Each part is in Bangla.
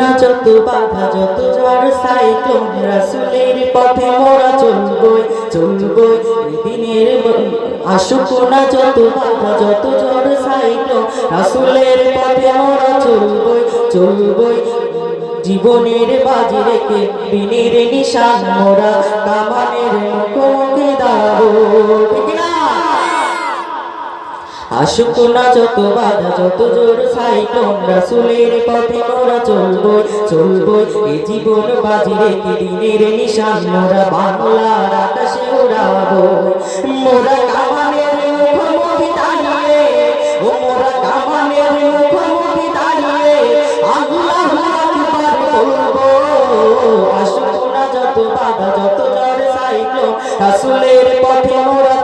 না যত বাধা যত পথে মোরা চলবই চলবই। দিনের না যত বাধা যত পথে মোরা চলবই চলবই জীবনের বাজি রেখে দিনের নিশান মোরা, কামানের মুখোমুখি দাঁড়াবো ঠিক না আসুক না যত বাধা, যত জোর সাইক্লোন রাসুলের পথে মোরা চলবো চলবো এ জীবন বাজি রেখে দিনের নিশান, মোরা বাংলার আকাশে উড়াবো। মোরা কামানের মুখোমুখি দাঁড়িয়ে, ও মোরা কামানের মুখোমুখি দাঁড়িয়ে আল্লাহু আকবার বলব আসুক না যত বাধা, যত জোর সাইক্লোন রাসুলের পথে মোরা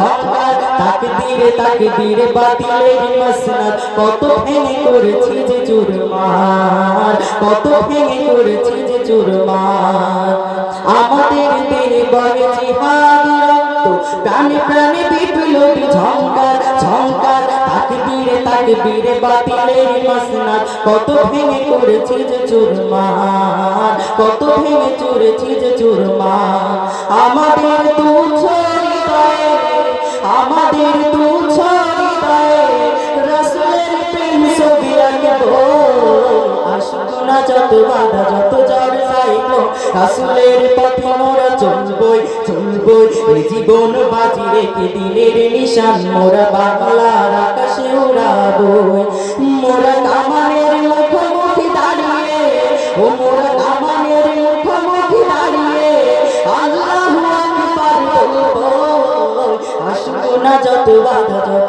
ঝঙ্কার তাকে দিরে তাকে দিরে বাতিলের মসনাদ। কত ভেঙে করেছি যে চুরমার, কত ভেঙে করেছি যে চুরমার। আমাদের দেহে বহে জিহাদি প্রাণে প্রাণে বিপ্লবী ঝঙ্কার ঝঙ্কার তাকে দিরে তাকে দিরে বাতিলের মসনাদ। কত ভেঙে করেছি যে চুরমার, কত ভেঙে চুরেছি যে চুরমার। আমাদের তুচ্ছ যত বাধা যত ঝড় সাইক্লোন রাসুলের পথে মোরা চলবই চলবই। এই জীবন বাজি রেখে দিনের নিশান, মোরা বাংলার আকাশে উড়াবই মোরা কামানের মুখোমুখি দাঁড়িয়ে, ও মোরা কামানের মুখোমুখি দাঁড়িয়ে, আল্লাহু আকবার বলব, আসব না যত বাধা, যত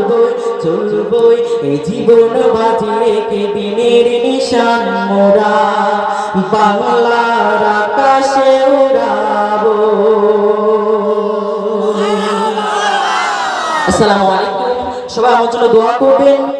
চলবই, এই জীবন বাজি রেখে দিনের নিশান মোরা। বাংলার আকাশে আসসালামু আলাইকুম। সবাই আমার জন্য দোয়া করবেন।